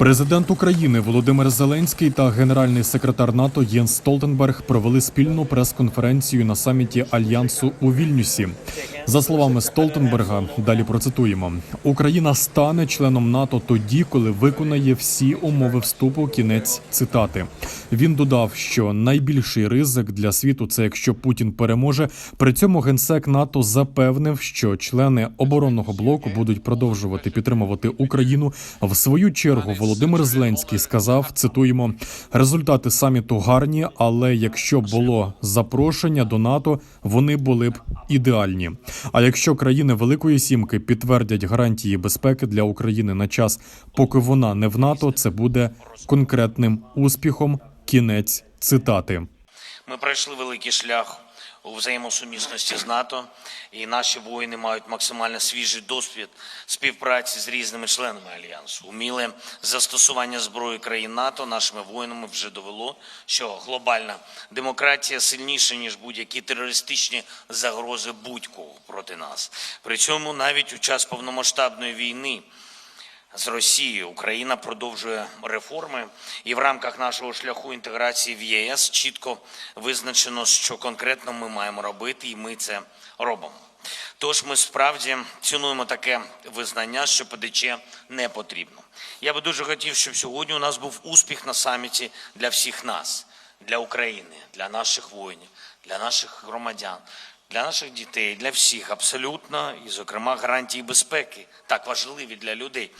Президент України Володимир Зеленський та генеральний секретар НАТО Єнс Столтенберг провели спільну прес-конференцію на саміті Альянсу у Вільнюсі. За словами Столтенберга, далі процитуємо: Україна стане членом НАТО тоді, коли виконає всі умови вступу. Кінець цитати. Він додав, що найбільший ризик для світу це якщо Путін переможе. При цьому генсек НАТО запевнив, що члени оборонного блоку будуть продовжувати підтримувати Україну. В свою чергу Володимир Зеленський сказав: цитуємо: результати саміту гарні, але якщо було запрошення до НАТО, вони були б ідеальні. А якщо країни Великої Сімки підтвердять гарантії безпеки для України на час, поки вона не в НАТО, це буде конкретним успіхом. Кінець цитати. Ми пройшли великий шлях у взаємосумісності з НАТО, і наші воїни мають максимально свіжий досвід співпраці з різними членами альянсу. Уміле застосування зброї країн НАТО нашими воїнами вже довело, що глобальна демократія сильніша ніж будь-які терористичні загрози будь-кого проти нас. При цьому навіть у час повномасштабної війни. З Росією Україна продовжує реформи, і в рамках нашого шляху інтеграції в ЄС чітко визначено, що конкретно ми маємо робити, і ми це робимо. Тож ми справді цінуємо таке визнання, що ПДЧ не потрібно. Я би дуже хотів, щоб сьогодні у нас був успіх на саміті для всіх нас, для України, для наших воїнів, для наших громадян, для наших дітей, для всіх абсолютно, і, зокрема, гарантії безпеки так важливі для людей.